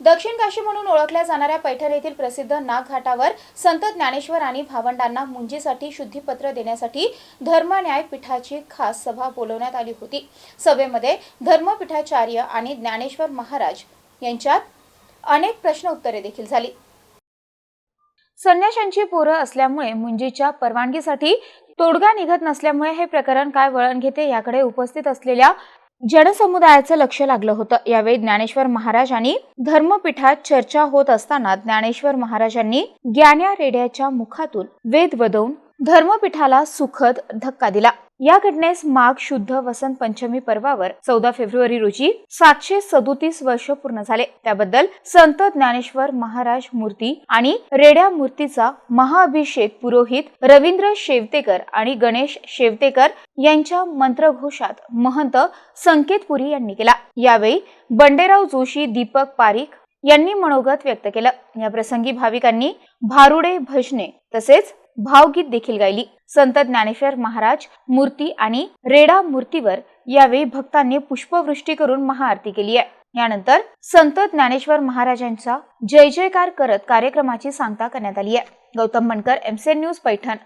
दक्षिण काशी म्हणून ओळखल्या जाणाऱ्या पैठण येथील प्रसिद्ध नागघाटावर संत ज्ञानेश्वर आणि भावंडांना मुंजीसाठी शुद्धीपत्र देण्यासाठी धर्मन्याय पीठाची खास सभा बोलवण्यात आली होती. सभेमध्ये धर्मपीठाचार्य आणि ज्ञानेश्वर महाराज यांच्यात अनेक प्रश्न उत्तरे देखील झाली. संन्याशांची पोरं असल्यामुळे मुंजीच्या परवानगीसाठी तोडगा निघत नसल्यामुळे हे प्रकरण काय वळण घेते याकडे उपस्थित असलेल्या जनसमुदायाचं लक्ष लागलं होतं. यावेळी ज्ञानेश्वर महाराज आणि धर्मपीठात चर्चा होत असताना ज्ञानेश्वर महाराजांनी ज्ञान्या रेड्याच्या मुखातून वेद वदवून धर्मपीठाला सुखद धक्का दिला. या घटनेस माघ शुद्ध वसंत पंचमी पर्वावर चौदा फेब्रुवारी रोजी सातशे सदोतीस वर्ष पूर्ण झाले. त्याबद्दल संत ज्ञानेश्वर महाराज मूर्ती आणि रेड्या मूर्तीचा महाअभिषेक पुरोहित रवींद्र शेवतेकर आणि गणेश शेवतेकर यांच्या मंत्रघोषात महंत संकेतपुरी यांनी केला. यावेळी बंडेराव जोशी दीपक पारीख यांनी मनोगत व्यक्त केलं. या प्रसंगी भाविकांनी भारुडे भजने तसेच भावगीत देखील गायली. संत ज्ञानेश्वर महाराज मूर्ती आणि रेडा मूर्तीवर यावेळी भक्तांनी पुष्पवृष्टी करून महाआरती केली आहे. यानंतर संत ज्ञानेश्वर महाराजांचा जय जयकार करत कार्यक्रमाची सांगता करण्यात आली आहे. Gautam Mankar MCN news Paithan.